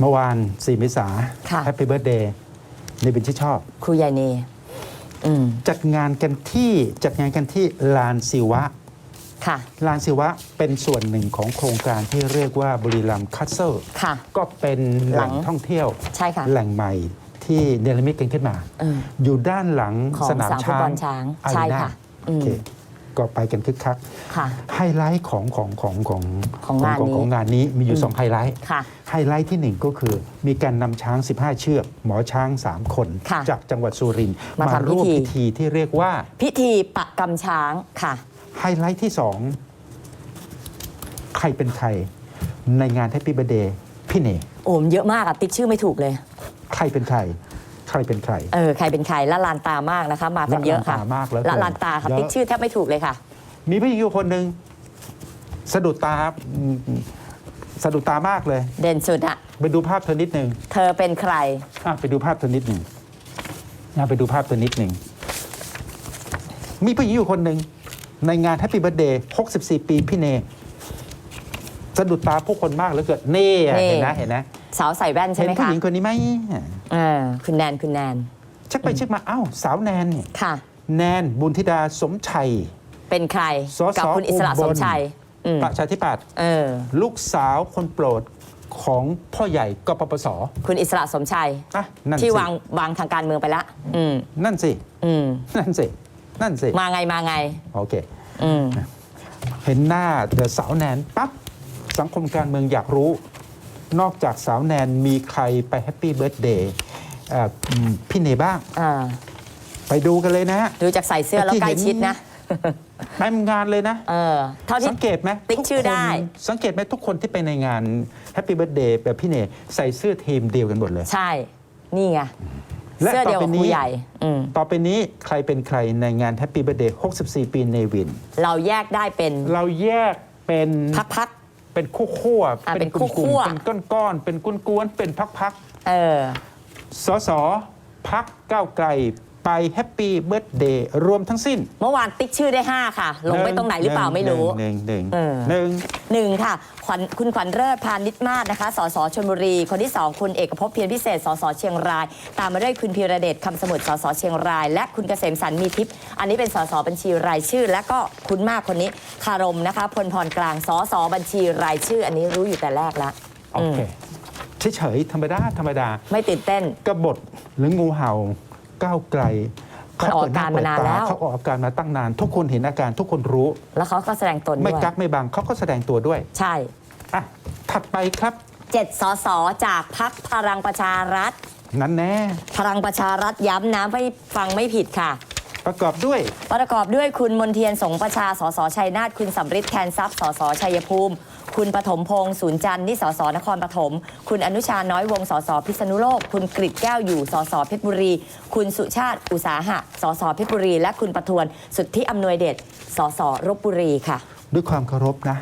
เมื่อวาน4เมษาค่ะ แฮปปี้เบิร์ดเดย์ในบินที่ชอบ ครูใหญ่เนอืมจัดงานกันที่จัดงานกันที่ลานศิวะ ค่ะ ลานศิวะเป็นส่วนหนึ่งของโครงการที่เรียกว่าบุรีรัมย์คัสเซิลค่ะก็เป็นแหล่งหลังท่องเที่ยวใช่ค่ะแหล่งใหม่ที่เนรมิตกันขึ้นมา เอออยู่ด้านหลังของสนามสนามฟุตช้าบองลช้างอาใช่รีนาค่ะโอเคอืม ก็ไปกันคึกคักค่ะ ไฮไลท์ของของของของของงานของนี้ของงานนี้มีอยู่อืมสองไฮไลท์ค่ะไฮไลท์ที่หนึ่งก็คือมีการนำช้าง 15 เชือกหมอช้าง 3 คน ค่ะจากจังหวัดสุรินทร์มาทำร่วมพิธี พิธีที่เรียกว่า พิธีปะกำช้างค่ะ ไฮไลท์ที่สองใครเป็นใคร ในงานแฮปปี้เบ t ร์ a เดย์พี่เนโอ้มเยอะมากอะติ๊กชื่อไม่ถูกเลย ใครเป็นใคร ใครเป็นใคร เออใครเป็นใครละลานตามากนะคะ มากันเยอะค่ะละลานตามากเหลือเกินละลานตาค่ะเยอะ ติ๊กชื่อแทบไม่ถูกเลยค่ะ มีผู้หญิงอยู่คนหนึ่งสะดุดตาอืมสะดุดตามากเลย เด่นสุดอะไปดูภาพเธอนิดหนึ่งเธอเป็นใคร อะไปดูภาพเธอนิดหนึ่งอะไปดูภาพเธอนิดหนึ่งมีผู้หญิงอยู่คนหนึ่งในงานแฮปปี้เบิร์ดเดย์64 ปีพี่เนสะดุดตาผู้คนมากเหลือเกินเน่อะเน่เห็นนะเห็นนะสาวใส่แว่นใช่เห็นไหมผู้คะ หญิงคนนี้ไหม เออคุณแนนคุณแนนเช็คไปเช็คมาเอ้าสาวแนนเนี่ยค่ะ แนนบุญธิดาสมชัย เป็นใครสสกับคุณอิสระอุบลสมชัยอืมประชาธิปัตย์เออ ลูกสาวคนโปรดของพ่อใหญ่กปปสคุณอิสระสมชัย อะนั่นที่สิวางวางทางการเมืองไปละ อืม นั่นสิ อืม นั่นสิ นั่นสิ มาไงมาไง โอเค อืม เห็นหน้าเดอะสาวแนนปั๊บสังคมการเมืองอยากรู้ นอกจากสาวแนนมีใครไปแฮปปี้เบิร์ดเดย์พี่เนบ้าง อ่า ไปดูกันเลยนะดูจากใส่เสื้อแล้วที่ใกล้เห็นชิดนะไปงานเลยนะ เออ เท่าที่สังเกตไหมติ๊กทุคนชื่อได้ สังเกตไหมทุกคนที่ไปในงานแฮปปี้เบิร์ดเดย์แบบพี่เนใส่เสื้อทีมเดียวกันหมดเลย ใช่ นี่ไงและเสื้อเดียวกับต่อไปครูนี้ใหญ่อืมต่อไปนี้ใครเป็นใครในงานแฮปปี้เบิร์ดเดย์64 ปีเนวิน เราแยกได้เป็น เราแยกเป็นพัก เป็นคู่ขั้วอะเป็นกลุ่มคู่ๆ ๆเป็นก้อนๆเป็นกวนๆเป็นพักๆๆเออสสพักก้าวไกล ไปแฮปปี้เบิร์ดเดย์รวมทั้งสิ้น เมื่อวานติ๊กชื่อได้ 5 ค่ะ ลงไปตรงไหนหรือเปล่าไม่รู้หนึ่งหนึ่งเออหนึ่งหนึ่งค่ะขวัญคุณขวัญเลิศพานิชมาศนะคะ สสชลบุรี คนที่ 2 คุณเอกภพเพียรพิเศษ สสเชียงราย ตามมาด้วยคุณพีระเดชคำสมุทรสสเชียงราย และคุณเกษมสันต์มีทิพย์อันนี้เป็นสสบัญชีรายชื่อ และก็คุณมากคนนี้คารมนะคะพลพรกลางสสบัญชีรายชื่อ อันนี้รู้อยู่แต่แรกแล้วโอเคเฉยๆธรรมดาธรรมดา ไม่ตื่นเต้นกบฏหรืองูเห่า ก้าวไกลมันออกอาการมานานแล้ว เขาออกอาการมาตั้งนาน ทุกคนเห็นอาการทุกคนรู้ แล้วเขาก็แสดงตนไม่ด้วยกักไม่บังเขาก็แสดงตัวด้วย ใช่ อะ ถัดไปครับ เจ็ดสสจากพักพลังประชารัฐ นั้นแน่ พลังประชารัฐย้ำนะไม่ฟังไม่ผิดค่ะ ประกอบด้วย ประกอบด้วยคุณมนเทียนสงประชาสสชัยนาทคุณสำริดแทนทรัพย์สสชัยภูมิ คุณปฐมพงษ์ศูนย์จันทร์นี่สสนครปฐม คุณอนุชาน้อยวงศ์สสพิษณุโลก คุณกริตแก้วอยู่สสเพชรบุรี คุณสุชาติอุตสาหะสสเพชรบุรี และคุณประทวนสุทธิอำนวยเดชสสรบบุรีค่ะ ด้วยความเคารพนะ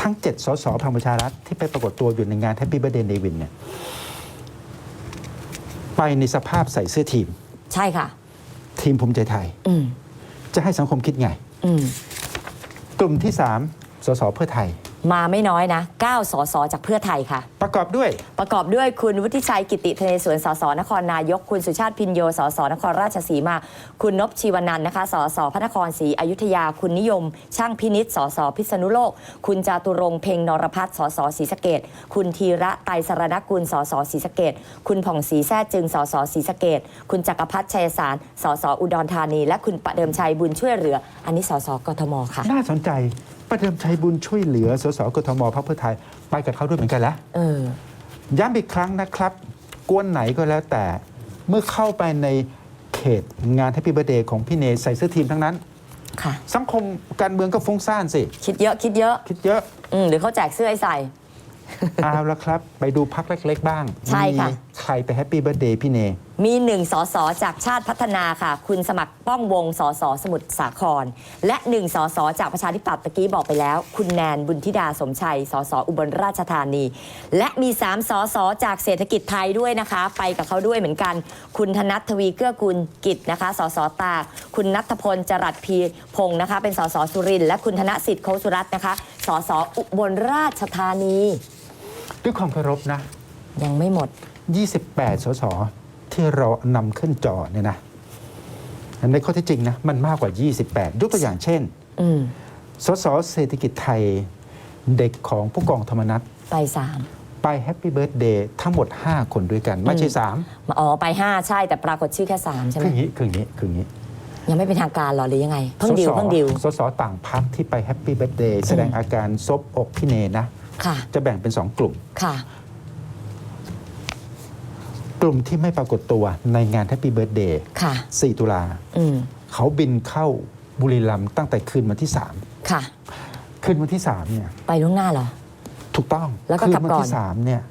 ทั้ง 7 สสพลังประชารัฐที่ไปปรากฏตัวอยู่ในงานแฮปปี้เบ t ร์ a เดย์เนวินเนี่ยไปในสภาพใส่เสื้อทีม ใช่ค่ะ ทีมภูมิใจไทยอืมจะให้สังคมคิดไงอืมกลุ่มที่3สสเพื่อไทย มาไม่น้อยนะ 9 สส จากเพื่อไทยค่ะ ประกอบด้วย ประกอบด้วยคุณวุฒิชัยกิติธเนศวรสสนครนายก คุณสุชาติพินโยสสนครราชสีมา คุณนพชีวนันท์นะคะสสพระนครศรีอยุธยา คุณนิยม ช่างพินิษสสพิษณุโลก คุณจาตุรงค์เพ็งนรพัฒน์สสศรีสะเกดคุณธีระไตรสรณกุลสสศรีสะเกดคุณผ่องศรีแท้จึงสสศรีสะเกดคุณจักรพัฒน์ชัยสารสสอุดรธานี และคุณประเดิมชัยบุญช่วยเหลือ อันนี้สสกทมค่ะ น่าสนใจ ประเดิมชัยบุญช่วยเหลือสสกทมพรรคเพื่อไทยไปกับเขาด้วยเหมือนกันแล้วเออ ย้ำอีกครั้งนะครับ กวนไหนก็แล้วแต่ เมื่อเข้าไปในเขตงานแฮปปี้เบ t ร์ a เดย์ของพี่เนใส่เสื้อทีมทั้งนั้น ค่ะ สังคมการเมืองก็ฟุ้งซ่านสิ คิดเยอะคิดเยอะคิดเยอะ อืมหรือเขาแจกเสื้อให้ใส่ เอาละครับ ไปดูพักเล็ก ๆ บ้างใช่ค่ะ มีใครไปแฮปปี้เบ t ร์ a เดย์พี่เน มีหนึ่งสสจากชาติพัฒนาค่ะ คุณสมัครป้องวงสสสมุทรสาคร และหนึ่งสสจากประชาธิปัตย์ตะกี้บอกไปแล้ว คุณแนนบุญธิดาสมชัยสสอุบลราชธานี และมีสามสสจากเศรษฐกิจไทยด้วยนะคะ ไปกับเขาด้วยเหมือนกัน คุณธนัททวีเกื้อกุลกิจนะคะสสตากคุณนัทพลจรัสพีพงศ์นะคะ เป็นสสสุรินทร์และคุณธนสิทธิ์โคสุรัตน์นะคะสสอุบลราชธานี ด้วยความเคารพนะ ยังไม่หมด 28 สส ที่เรานำขึ้นจอเนี่ยนะในข้อเท็จจริงนะมันมากกว่า 28 ยกตัวอย่างเช่นอืมสสเศรษฐกิจไทยเด็กของผู้กองธรรมนัฐไปสามไปแฮปปี้เบิร์ดเดย์ทั้งหมด 5 คนด้วยกัน ไม่ใช่อ๋อ ไปห้าใช่แต่ปรากฏชื่อแค่สาม3ใช่ไหคืมออย่างนี้คืออย่างนี้คืออย่างนี้ ยังไม่เป็นทางการหรอ หรือยังไง เพิ่งดิวสสเพิ่งดิวสสต่างพักที่ไปแฮปปี้เบิร์ดเดย์แสดงอาการซบอกพี่เนนะค่ะจะแบ่งเป็น 2 กลุ่มค่ะ กลุ่มที่ไม่ปรากฏตัวในงานแฮปปี้เบิร์ดเดย์ค่ะ 4 ตุลาอืมเขาบินเข้าบุรีรัมย์ตั้งแต่คืนวันที่ ค่ะ 3 คืนวันที่ 3 เนี่ย ไปล่วงหน้าเหรอ ถูกต้องแล้วก็คืกลับวัก่อนที่ 3 เนี่ย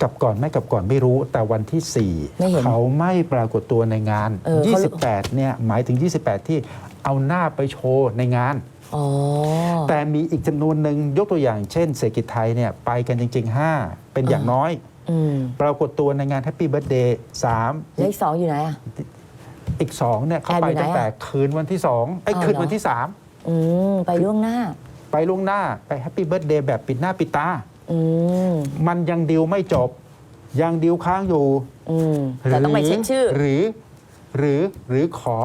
กลับก่อนไม่กลับก่อนไม่รู้ แต่วันที่ ไม่เห็น4 เขาไม่ปรากฏตัวในงาน เออเขารู้28 เนี่ย หมายถึง 28 ที่เอาหน้าไปโชว์ในงาน อ๋อ แต่มีอีกจำนวนหนึ่งยกตัวอย่างเช่น เศรษฐกิจไทยเนี่ยไปกันจริง ๆ 5 เป็นอย่างน้อย อืมปรากฏตัวในงานแฮปปี้เบิร์ดเดย์สามเลขสองอยู่ไหนอะ อีกสองเนี่ยเขาแอบไปอยู่ไหนตั้งแต่อะคืนวันที่สองไอ้ยอ๋อคืนเหรอวันที่สามอืมไปล่วงหน้า ไปล่วงหน้าไปแฮปปี้เบิร์ดเดย์แบบปิดหน้าปิดตา อืมมันยังดิวไม่จบ ยังดิวค้างอยู่อืมแต่ต้องไปเช็คชื่อ หรือ หรือหรือขอ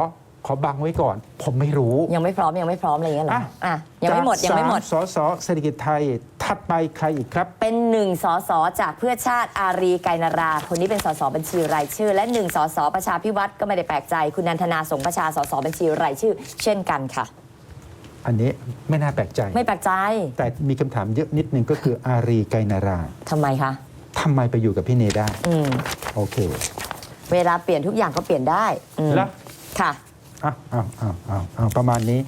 ขอบังไว้ก่อน ผมไม่รู้ ยังไม่พร้อมยังไม่พร้อมอะไรอย่างเงี้ยเหรออะ อะยังไม่หมดจากยังไม่หมดสามสสเศรษฐกิจไทยถัดไปใครอีกครับ เป็นหนึ่งสสจากเพื่อชาติอารีไกรนารา คนนี้เป็นสสบัญชีรายชื่อ และหนึ่งสสประชาพิวัตรก็ไม่ได้แปลกใจ คุณนันทนาสงประชาสสบัญชีรายชื่อ เช่นกันค่ะ อันนี้ไม่น่าแปลกใจ ไม่แปลกใจแต่มีคำถามเยอะนิดนึงก็คืออารีไกรนาราทำไมคะทำไมไปอยู่กับพี่เนได้ อืมโอเค เวลาเปลี่ยนทุกอย่างก็เปลี่ยนได้อืมแล้ว ค่ะ อะเอาเอาเอาเอาประมาณนี้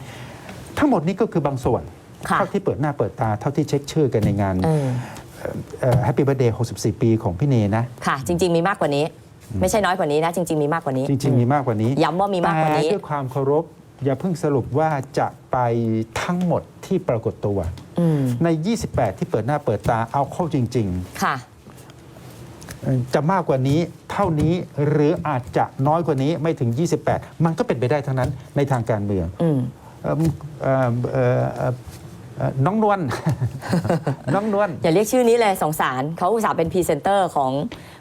ทั้งหมดนี้ก็คือบางส่วน ค่ะ เท่าที่เปิดหน้าเปิดตาเท่าที่เช็คชื่อกันในงานเออแฮปปี้เบ t ร์ a เดย์64 ปีของพี่เนนะ ค่ะ จริง ๆ มีมากกว่านี้ ไม่ใช่น้อยกว่านี้นะ จริง ๆ มีมากกว่านี้ จริง ๆ มีมากกว่านี้ย้ำว่ามีมากกว่านี้ แต่ด้วยความเคารพ อย่าเพิ่งสรุปว่าจะไปทั้งหมดที่ปรากฏตัว อืมใน 28 ที่เปิดหน้าเปิดตาเอาเข้าจริงค่ะๆเอ่อ จะมากกว่านี้เท่านี้หรืออาจจะน้อยกว่านี้ไม่ถึง 28 มันก็เป็นไปได้ทั้งนั้นในทางการเมืองอืมเอิ่มเอ่อเอ่อเอ่อเอ่อน้องนวลน้องนวลอย่าเรียกชื่อนี้เลยสงสารเขาอุตส่าห์เป็นพรีเซนเตอร์ของ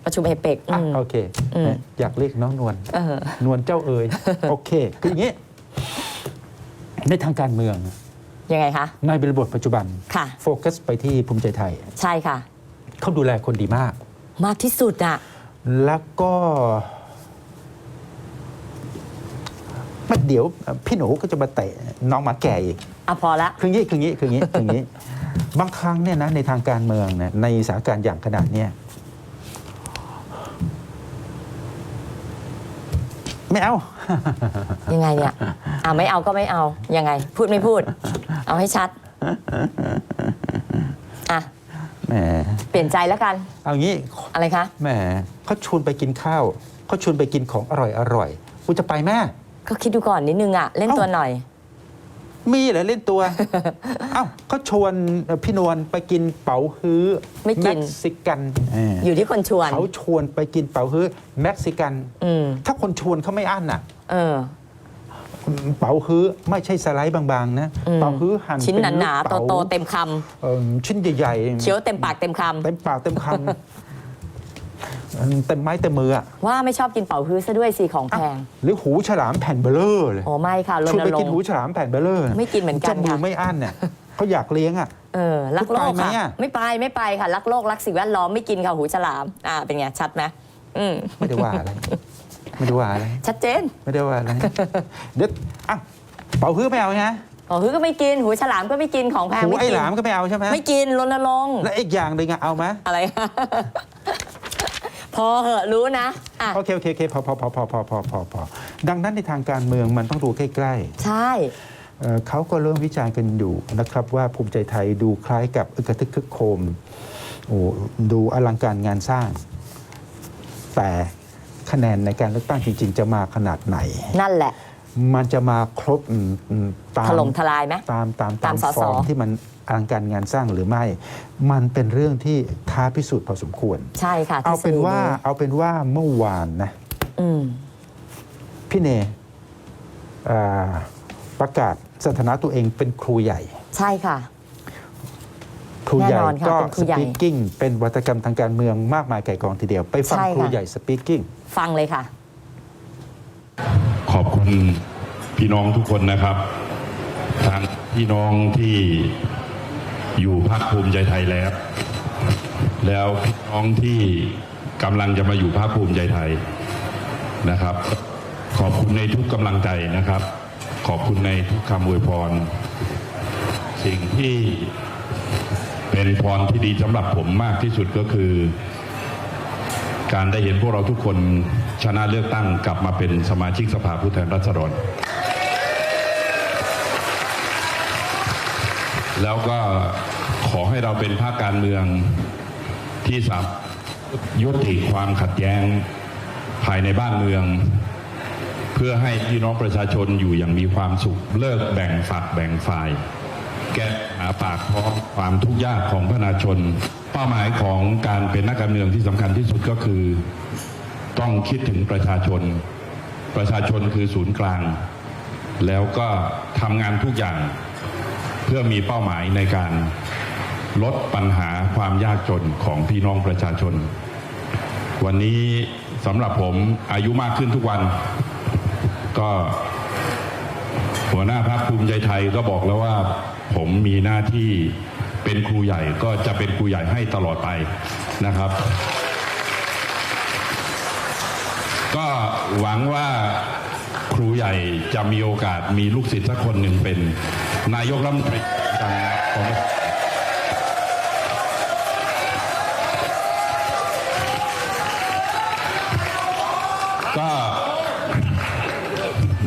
ประชุมเอเปกอะโอเคอืมอยากเรียกน้องนวลเออนวลเจ้าเอ๋ยโอเค คืออย่างนี้ ในทางการเมือง ยังไงคะ ในบริบทปัจจุบันค่ะโฟกัสไปที่ภูมิใจไทย ใช่ค่ะ เขาดูแลคนดีมาก มากที่สุดอะแล้วก็มันเดี๋ยวพี่หนูก็จะมาเตะน้องหมาแก่อีกอะพอละคืองี้คืองี้คืองี้คืองี้ บางครั้งเนี่ยนะในทางการเมืองเนี่ยในสถานการณ์อย่างขนาดเนี้ยไม่เอา ยังไงเนี่ยอะไม่เอาก็ไม่เอา ยังไง พูดไม่พูด เอาให้ชัดอะ แหมเปลี่ยนใจแล้วกัน เอางี้อะไรคะ แหมเขาชวนไปกินข้าวเขาชวนไปกินของอร่อยอร่อยกูจะไปแม่ก็คิดดูก่อนนิดนึงอะ เล่นตัวหน่อย มีเหรอเล่นตัว เอ้าเขาชวนพี่นวลไปกินเป๋าฮื้อไม่กินเม็กซิกันเอออยู่ที่คนชวนเขาชวนไปกินเป๋าฮื้อเม็กซิกันอืมถ้าคนชวนเขาไม่อั้นน่ะ เออ เป๋าฮื้อไม่ใช่สไลด์บางๆนะอืม เป๋าฮื้อหั่นชิ้นเป็หนาลูกๆป๋โตๆเต็มคเอิ่มชิ้นใหญ่ำเคี้ยวเต็มปากเต็มคเต็มปากเต็มคำ เอิ่มเต็มไม้เต็มมืออะำว่าไม่ชอบกินเป่าฮื้อซะด้วยสิของแพงหรือหูฉลามแผ่นเบลเลอร์เลยโอ้ไม่ค่ะรชวนณไปรงกินหูค์ฉลามแผ่นเบลเลอร์ไม่กินเหมือนกันจะมือค่ะ ไม่อั้นเนี่ยเขาอยากเลี้ยงอะ เออรักโลกคุณไปไหมค่ะ อะ ไม่ไปไม่ไปค่ะ รักโลกรักสิ่งแวดล้อมไม่กินค่ะหูฉลาม อ่าเป็นไงชัดไหมอืม ไม่ได้ว่าอะไร ไม่ได้ว่าอะไร ชัดเจนไม่ได้ว่าอะไร เดี๋ยวอะเป่าฮื้อไม่เอาไงเป่าฮื้อก็ไม่กินหูฉลามก็ไม่กินของแพงหูไม่ไอ้กินหลามก็ไม่เอาใช่ไหมไม่กินรณรงค์และอีกอย่างหนึ่งอะเอาไหมอะไร พอเหอะรู้นะอะโอเคโอเคโอเคพอพอพอพอพอพอพอพอดังนั้นในทางการเมืองมันต้องดูใกล้ๆ ใช่ เอ่อเขาก็เริ่มวิจารณ์กันอยู่นะครับว่าภูมิใจไทยดูคล้ายกับอึกระทึกคึกโคมโอ้ดูอลังการงานสร้าง แต่ คะแนนในการเลือกตั้งจริง ๆ จะมาขนาดไหน นั่นแหละ มันจะมาครบอืมอืมตามถล่มทลายไหม ตามตามตามสส ฟอร์มที่มันอลังการงานสร้างหรือไม่ มันเป็นเรื่องที่ท้าพิสูจน์พอสมควร ใช่ค่ะเอาเป็นทฤษฎีว่าเอาเป็นว่าเมื่อวานนะ อืม พี่เนอ่าประกาศสถานะตัวเองเป็นครูใหญ่ ใช่ค่ะ ครูใหญ่แน่นอนค่ะก็เป็นครูสใหญ่ปีกกิ้งเป็นวัตกรรมทางการเมืองมากมายไก่กองทีเดียว ไปฟังใช่ครูค่ะใหญ่สปีกกิ้ง ฟังเลยค่ะ ขอบคุณพี่น้องทุกคนนะครับทางพี่น้องที่อยู่ภาคภูมิใจไทยแล้ว แล้วพี่น้องที่กำลังจะมาอยู่ภาคภูมิใจไทยนะครับ ขอบคุณในทุกกำลังใจนะครับ ขอบคุณในทุกคำอวยพร สิ่งที่เป็นพรที่ดีสำหรับผมมากที่สุดก็คือ การได้เห็นพวกเราทุกคนชนะเลือกตั้งกลับมาเป็นสมาชิกสภาผู้แทนราษฎร แล้วก็ขอให้เราเป็นภาคการเมืองที่สามารถยุติความขัดแย้งภายในบ้านเมือง เพื่อให้พี่น้องประชาชนอยู่อย่างมีความสุขเลิกแบ่งฝักแบ่งฝ่าย แก้หาปากท้องความทุกข์ยากของประชาชน เป้าหมายของการเป็นนักการเมืองที่สำคัญที่สุดก็คือ ต้องคิดถึงประชาชน ประชาชนคือศูนย์กลาง แล้วก็ทำงานทุกอย่างเพื่อมีเป้าหมายในการลดปัญหาความยากจนของพี่น้องประชาชน วันนี้สำหรับผมอายุมากขึ้นทุกวัน ก็หัวหน้าพรรคภูมิใจไทยก็บอกแล้วว่าผมมีหน้าที่ เป็นครูใหญ่ก็จะเป็นครูใหญ่ให้ตลอดไปนะครับ ก็หวังว่าครูใหญ่จะมีโอกาสมีลูกศิษย์สักคนหนึ่งเป็นนายกรัฐมนตรีของก็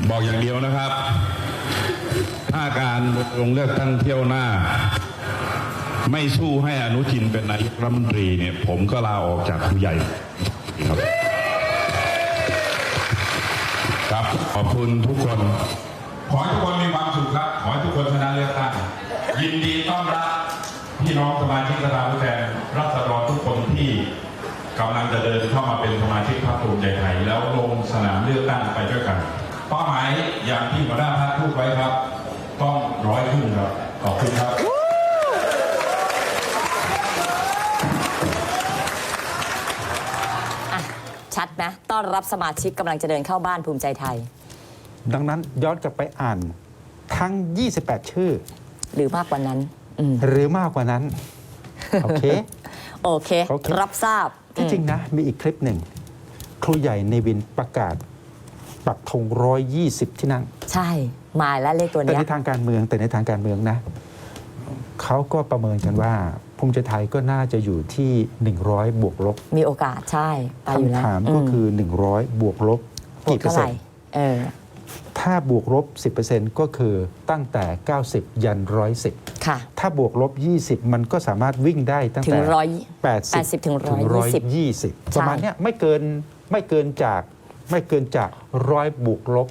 บอกอย่างเดียวนะครับ ถ้าการลงเลือกตั้งเที่ยวหน้า ไม่สู้ให้อนุทินเป็นนายกรัฐมนตรีเนี่ย ผมก็ลาออกจากผู้ใหญ่ครับ ครับขอบคุณทุกคน ขอให้ทุกคนมีความสุขครับ ขอให้ทุกคนชนะเลือกตั้งยินดีต้อนรับพี่น้องสมาชิกสภาผู้แทนรัษฎรทุกคนที่กำลังจะเดินเข้ามาเป็นสมาชิกพรรคภูมิใจไทยแล้วลงสนามเลือกตั้งไปด้วยกันเป้าหมายอย่างที่หัวหน้าพรรคพูดไว้ครับ ต้องร้อยขึ้นครับขอบคุณครับ อนรับสมาชิกกำลังจะเดินเข้าบ้านภูมิใจไทย ดังนั้นย้อนกลับไปอ่านทั้ง 28 ชื่อ หรือมากกว่านั้นอืมหรือมากกว่านั้น โอเค โอเค โอเค รับทราบที่จริงนะ มีอีกคลิปหนึ่ง ครูใหญ่ในวินประกาศปักธง120 ที่นั่ง ใช่ มาแล้วเลขตัวแต่เนี้ในยทางการเมืองแต่ในทางการเมืองนะ เขาก็ประเมินกันว่า ภูมิใจไทยก็น่าจะอยู่ที่ 100 บวกลบมีโอกาสใช่ไปอยู่แล้วคำถามก็คือ 100 บวกลบบวกกี่เปอเท่าร์ไหเซ็ร่นต์เออถ้าบวกลบ 10%ก็คือตั้งแต่ 90 ยัน 110 ค่ะ ถ้าบวกลบ 20 มันก็สามารถวิ่งได้ตั้งถึแต่ งร้อย80 80ถึง120 120 ประมาณเนี้ยไม่เกินไม่เกินจากไม่เกินจากร้อยบวกลบ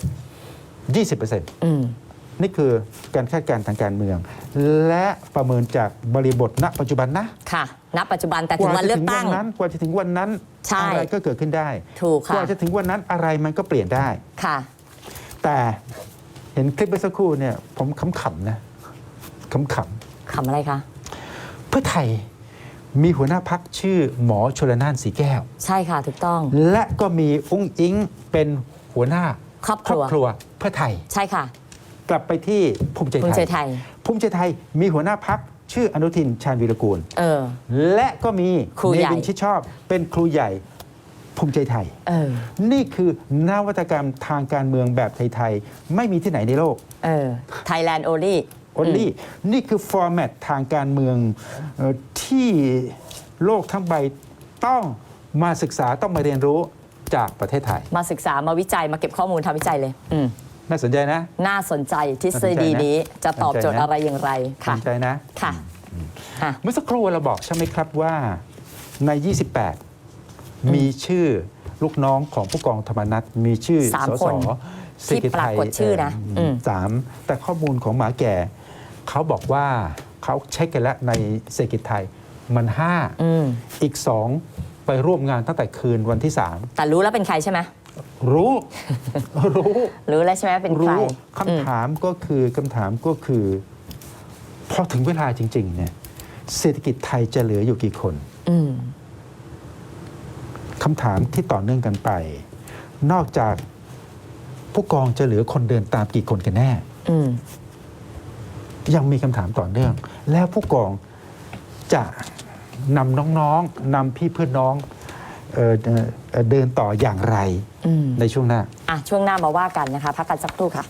20%อืม นี่คือการคาดการณ์ทางการเมือง และประเมินจากบริบทณปัจจุบันนะค่ะ ณ ปัจจุบันแต่ถึงวันเลือกตั้งนั้นกว่าจะถึงวันนั้นใช่อะไรก็เกิดขึ้นได้ถูกกค่ะว่าจะถึงวันนั้นอะไรมันก็เปลี่ยนได้ค่ะ แต่เห็นคลิปเมื่อสักครู่เนี่ย ผมขำๆนะขำคำอะไรคะๆเพื่อไทยมีหัวหน้าพักชื่อหมอชลนานสีแก้ว ใช่ค่ะถูกต้อง และก็มีอุ้งอิงเป็นหัวหน้าครอบครัวครัวเพื่อไทยใช่ค่ะ กลับไปที่ภูมิใจภูมิไทใจยไทยภูมิใจไทยมีหัวหน้าพักชื่ออนุทินชาญวีรกูล เออ และก็มีครูเนใหญ่ วินชิดชอบ เป็นครูใหญ่ภูมิใจไทย เออ นี่คือนวัตกรรมทางการเมืองแบบไทยๆ ไม่มีที่ไหนในโลก เออ Thailand only โอลี่นี่คือฟอร์แมตทางการเมืองเอ่อที่โลกทั้งใบต้องมาศึกษาต้องมาเรียนรู้จากประเทศไทย มาศึกษามาวิจัยมาเก็บข้อมูลทำวิจัยเลย อืม น่าสนใจนะ น่าสนใจทฤษฎีนี้จะตอบโจทย์น่าสนใจนะอะไรอย่างไรสค่ะนใจนะค่ะอะเมื่อสักครู่เราบอกใช่ไหมครับว่าใน 28 มีชื่อลูกน้องของผู้กองธรรมนัฐมีชื่อสามสคสนเศรษฐกิจไทยที่ปรากฏชื่อนะเอืมสามแต่ข้อมูลของหมาแก่ เขาบอกว่าเขาเช็คกันแล้วในเศรษฐกิจไทยมันอืม5อีก2ไปร่วมงานตั้งแต่คืนวันที่แต่รู้แล้วเป็นใครใช่ไหม3 รู้ รู้รู้แล้วใช่ไหมเป็นใครรู้อืมคำถามก็คือคำถามก็คือพอถึงเวลาจริง ๆ เนี่ย เศรษฐกิจไทยจะเหลืออยู่กี่คนอืมคำถามที่ต่อเนื่องกันไป นอกจากผู้กองจะเหลือคนเดินตามกี่คนกันแน่ อืมยังมีคำถามต่อเนื่อง แล้วผู้กองจะนำน้องๆนำพี่เพื่อนน้อง เอ่อเอ่อเอ่อเดินต่ออย่างไรอืมในช่วงหน้า อะช่วงหน้ามาว่ากันนะคะ พักกันสักครู่ค่ะ